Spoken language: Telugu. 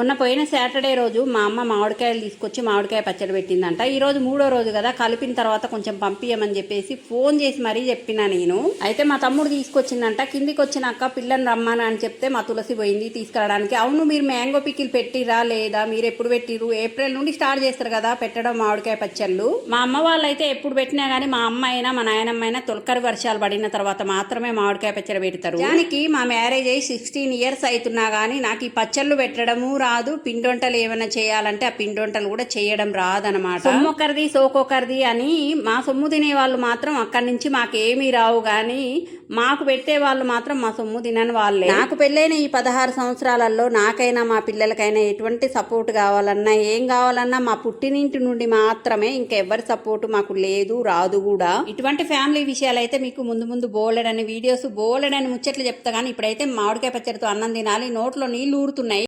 మొన్న పోయిన సాటర్డే రోజు మా అమ్మ మామిడికాయలు తీసుకొచ్చి మామిడికాయ పచ్చడి పెట్టిందంట. ఈరోజు మూడో రోజు కదా కలిపిన తర్వాత కొంచెం పంపించమని చెప్పేసి ఫోన్ చేసి మరీ చెప్పిన నేను. అయితే మా తమ్ముడు తీసుకొచ్చిందంట కిందికి వచ్చినాక పిల్లని రమ్మాను అని చెప్తే మా తులసి పోయింది తీసుకురావడానికి. అవును మీరు మ్యాంగో పికిల్ పెట్టిరా లేదా మీరు ఎప్పుడు పెట్టిరు ఏప్రిల్ నుండి స్టార్ట్ చేస్తారు కదా పెట్టడం మామిడికాయ పచ్చళ్ళు. మా అమ్మ వాళ్ళైతే ఎప్పుడు పెట్టినా కానీ మా అమ్మ అయినా మా నాయనమ్మ అయినా తొలకరి వర్షాలు పడిన తర్వాత మాత్రమే మామిడికాయ పచ్చడి పెడతారు. దానికి మా మ్యారేజ్ అయ్యి సిక్స్టీన్ ఇయర్స్ అవుతున్నా కానీ నాకు ఈ పచ్చళ్ళు పెట్టడము రా రాదు. పిండి వంటలు ఏమైనా చేయాలంటే ఆ పిండి వంటలు కూడా చేయడం రాదనమాట సొమ్మొక్కరిది సోకొకరిది అని మా సొమ్ము తినే వాళ్ళు మాత్రం అక్కడి నుంచి మాకేమీ రావు కానీ మాకు పెట్టే వాళ్ళు మాత్రం మా సొమ్ము తినని వాళ్ళే. నాకు పెళ్ళైన ఈ పదహారు సంవత్సరాలలో నాకైనా మా పిల్లలకైనా ఎటువంటి సపోర్ట్ కావాలన్నా ఏం కావాలన్నా మా పుట్టినింటి నుండి మాత్రమే ఇంకెవ్వరి సపోర్ట్ మాకు లేదు రాదు కూడా. ఇటువంటి ఫ్యామిలీ విషయాలు అయితే మీకు ముందు ముందు బోలెడని వీడియోస్ బోలెడని ముచ్చట్లు చెప్తా కానీ ఇప్పుడైతే మామిడికాయ పచ్చడితో అన్నం తినాలి నోట్లో నీళ్ళు ఊరుతున్నాయి.